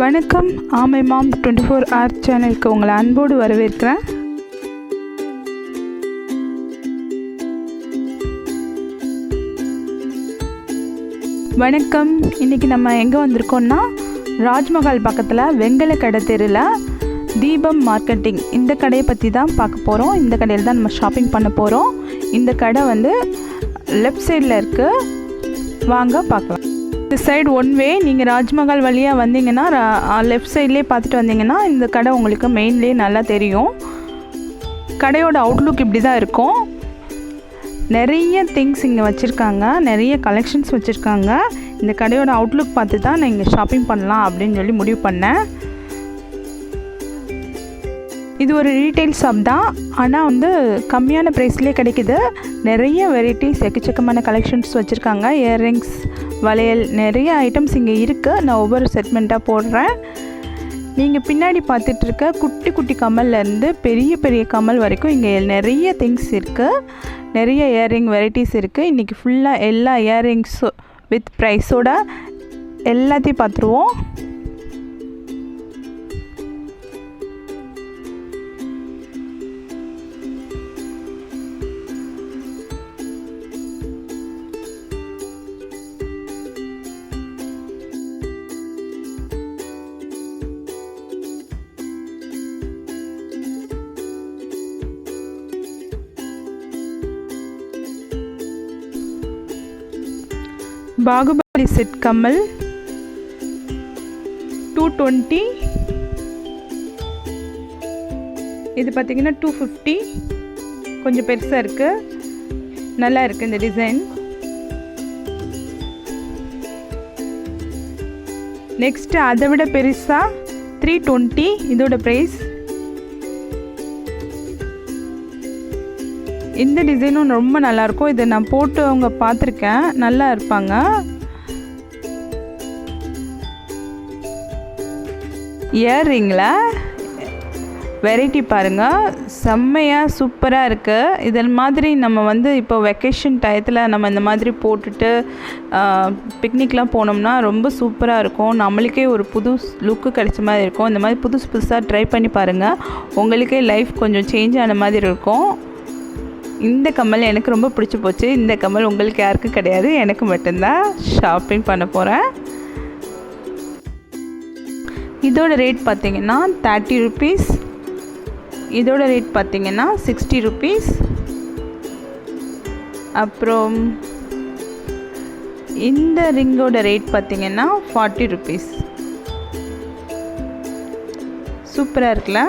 வணக்கம். ஆமை மாம் twenty four R சேனலுக்கு உங்களை அன்போடு வரவேற்கிறேன். வணக்கம். இன்றைக்கி நம்ம எங்கே வந்திருக்கோம்னா ராஜ்மஹால் பக்கத்தில் வெங்கல கடை தெருவில் தீபம் மார்க்கெட்டிங். இந்த கடையை பற்றி தான் பார்க்க போகிறோம் இந்த கடையில் தான் நம்ம ஷாப்பிங் பண்ண போகிறோம் இந்த கடை வந்து லெஃப்ட் சைடில் இருக்குது வாங்க பார்க்கலாம். இந்த சைடு ஒன் வே நீங்கள் ராஜ்மஹால் வழியாக வந்தீங்கன்னா லெஃப்ட் சைட்லேயே பார்த்துட்டு வந்தீங்கன்னா இந்த கடை உங்களுக்கு மெயின்லேயே நல்லா தெரியும். கடையோட அவுட்லுக் இப்படி தான் இருக்கும். நிறைய திங்ஸ் இங்கே வச்சுருக்காங்க நிறைய கலெக்ஷன்ஸ் வச்சுருக்காங்க. இந்த கடையோட அவுட்லுக் பார்த்து தான் நான் இங்கே ஷாப்பிங் பண்ணலாம் அப்படின்னு சொல்லி முடிவு பண்ணேன். இது ஒரு ரீட்டைல் ஷாப் தான். ஆனால் வந்து கம்மியான ப்ரைஸ்லேயே கிடைக்குது. நிறைய வெரைட்டிஸ் எக்கச்சக்கமான கலெக்ஷன்ஸ் வச்சுருக்காங்க. இயர்ரிங்ஸ் வளையல் நிறைய ஐட்டம்ஸ் இங்கே இருக்குது நான் ஒவ்வொரு செட்மெண்ட்டாக போடுறேன். நீங்கள் பின்னாடி பார்த்துட்டு இருக்க குட்டி குட்டி கமல்லேருந்து பெரிய பெரிய கமல் வரைக்கும் இங்கே நிறைய திங்ஸ் இருக்குது நிறைய இயரிங் வெரைட்டிஸ் இருக்குது இன்றைக்கி ஃபுல்லாக எல்லா இயரிங்ஸும் வித் ப்ரைஸோட எல்லாத்தையும் பார்த்துருவோம். பாகுபலி செட் கம்மல் டூ டுவெண்ட்டி இது பார்த்தீங்கன்னா டூ ஃபிஃப்டி கொஞ்சம் பெருசாக இருக்குது நல்லா இருக்குது இந்த டிசைன் நெக்ஸ்ட்டு அதை விட பெருசாக த்ரீ டுவெண்ட்டி இதோட ப்ரைஸ் இந்த டிசைனும் ரொம்ப நல்லாயிருக்கும். இதை நான் போட்டு அவங்க பார்த்துருக்கேன். நல்லா இருப்பாங்க. இயர்ரிங்கில் வெரைட்டி பாருங்கள் செம்மையாக சூப்பராக இருக்குது இதன் மாதிரி நம்ம வந்து இப்போ வெக்கேஷன் டயத்தில் நம்ம இந்த மாதிரி போட்டுட்டு பிக்னிக்லாம் போனோம்னா ரொம்ப சூப்பராக இருக்கும். நம்மளுக்கே ஒரு புது லுக்கு கிடைச்ச மாதிரி இருக்கும். இந்த மாதிரி புதுசு புதுசாக ட்ரை பண்ணி பாருங்கள் உங்களுக்கே லைஃப் கொஞ்சம் சேஞ்ச் ஆன மாதிரி இருக்கும். இந்த கம்மல் எனக்கு ரொம்ப பிடிச்சி போச்சு. இந்த கம்மல் உங்களுக்கு யாருக்கும் கிடையாது. எனக்கு மட்டும்தான் ஷாப்பிங் பண்ண போகிறேன் இதோட ரேட் பார்த்தீங்கன்னா தேர்ட்டி ருபீஸ் இதோட ரேட் பார்த்தீங்கன்னா சிக்ஸ்டி ருபீஸ் அப்புறம் இந்த ரிங்கோட ரேட் பார்த்தீங்கன்னா ஃபார்ட்டி ருபீஸ் சூப்பராக இருக்குல்ல?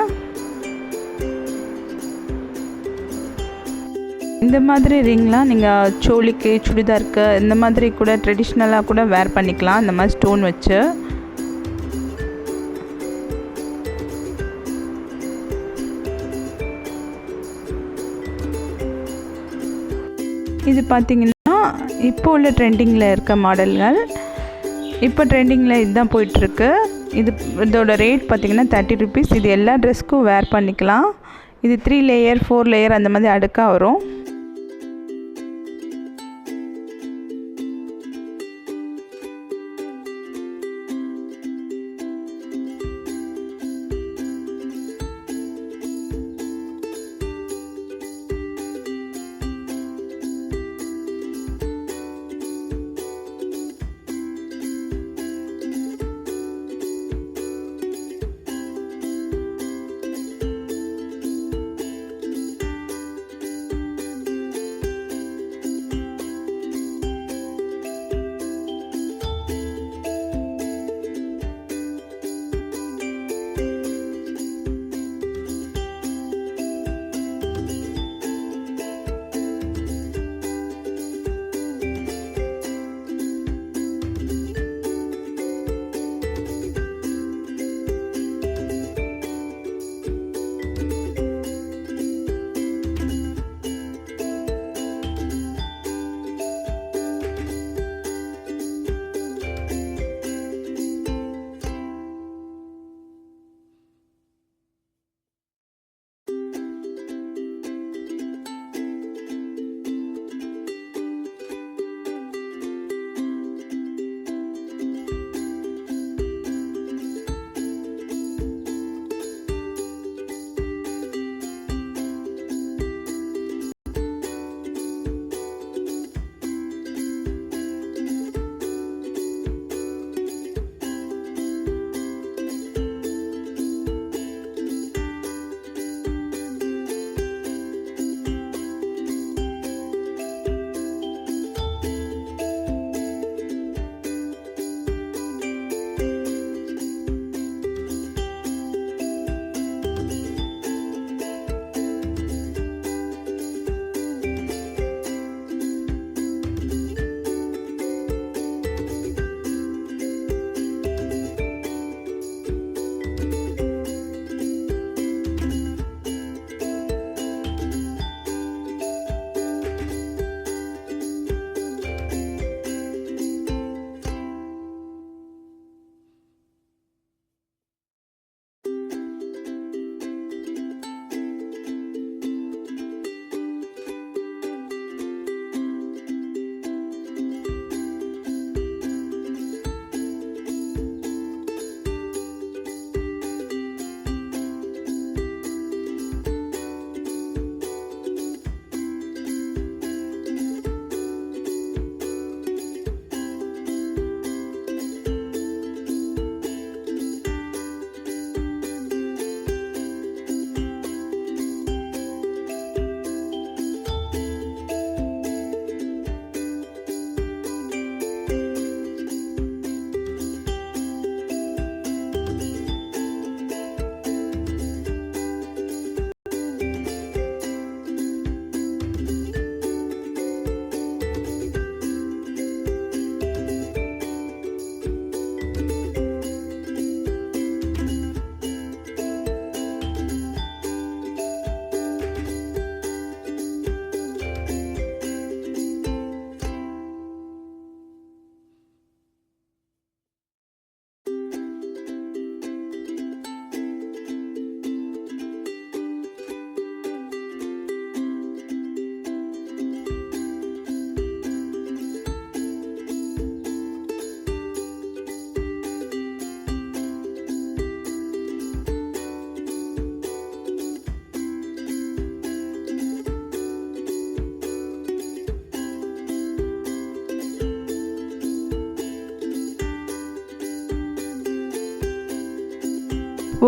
இந்த மாதிரி ரிங்லாம் நீங்கள் சோழிக்கு சுடிதாருக்கு இந்த மாதிரி கூட ட்ரெடிஷ்னலாக கூட வேர் பண்ணிக்கலாம். இந்த மாதிரி ஸ்டோன் வச்சு. இது பார்த்திங்கன்னா இப்போ உள்ள ட்ரெண்டிங்கில் இருக்க மாடல்கள் இப்போ ட்ரெண்டிங்கில் இதுதான் போயிட்டுருக்கு. இது இதோட ரேட் பார்த்திங்கன்னா தேர்ட்டி ருபீஸ் இது எல்லா ட்ரெஸ்க்கும் வேர் பண்ணிக்கலாம். இது த்ரீ லேயர் ஃபோர் லேயர் அந்த மாதிரி அடுக்காக வரும்.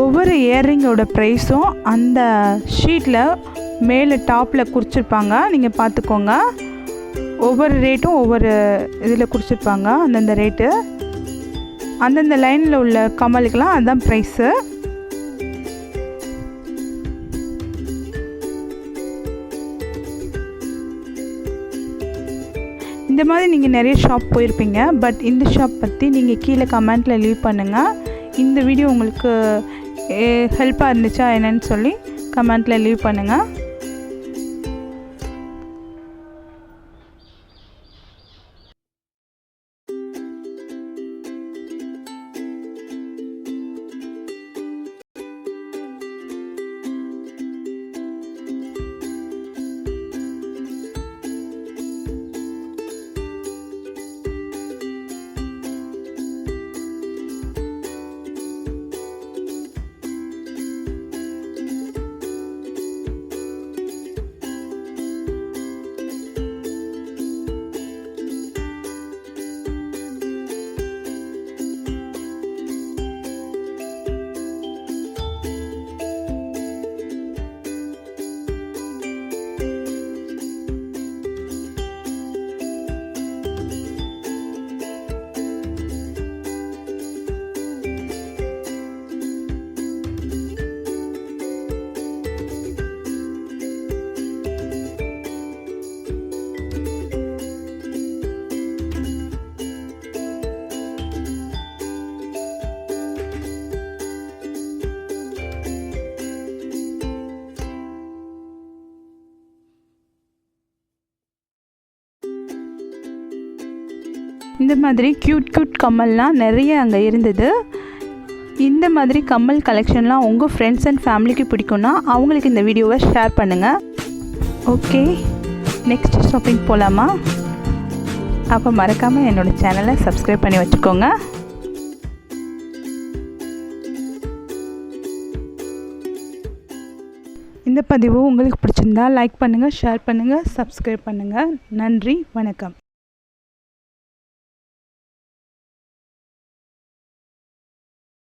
ஒவ்வொரு இயரிங்கோட ப்ரைஸும் அந்த ஷீட்டில் மேலே டாப்பில் குறிச்சிருப்பாங்க நீங்கள் பார்த்துக்கோங்க ஒவ்வொரு ரேட்டும் ஒவ்வொரு இதில் குறிச்சிருப்பாங்க அந்தந்த ரேட்டு அந்தந்த லைனில் உள்ள கமலுக்கெல்லாம் அதுதான் ப்ரைஸு இந்த மாதிரி நீங்கள் நிறைய ஷாப் போயிருப்பீங்க. பட் இந்த ஷாப் பற்றி நீங்கள் கீழே கமெண்ட்டில் லீவ் பண்ணுங்கள் இந்த வீடியோ உங்களுக்கு ஹெல்ப்பாக இருந்துச்சா என்னன்னு சொல்லி கமெண்ட்டில் லீவ் பண்ணுங்கள் இந்த மாதிரி க்யூட் க்யூட் கம்மல்லாம் நிறைய அங்கே இருந்தது. இந்த மாதிரி கம்மல் கலெக்ஷன்லாம் உங்கள் ஃப்ரெண்ட்ஸ் அண்ட் ஃபேமிலிக்கு பிடிக்கும்னா அவங்களுக்கு இந்த வீடியோவை ஷேர் பண்ணுங்கள் ஓகே நெக்ஸ்ட் ஷாப்பிங் போகலாமா அப்போ மறக்காமல் என்னோடய சேனலை சப்ஸ்கிரைப் பண்ணி வச்சுக்கோங்க. இந்த பதிவு உங்களுக்கு பிடிச்சிருந்தா லைக் பண்ணுங்கள் ஷேர் பண்ணுங்கள் சப்ஸ்கிரைப் பண்ணுங்கள் நன்றி வணக்கம்.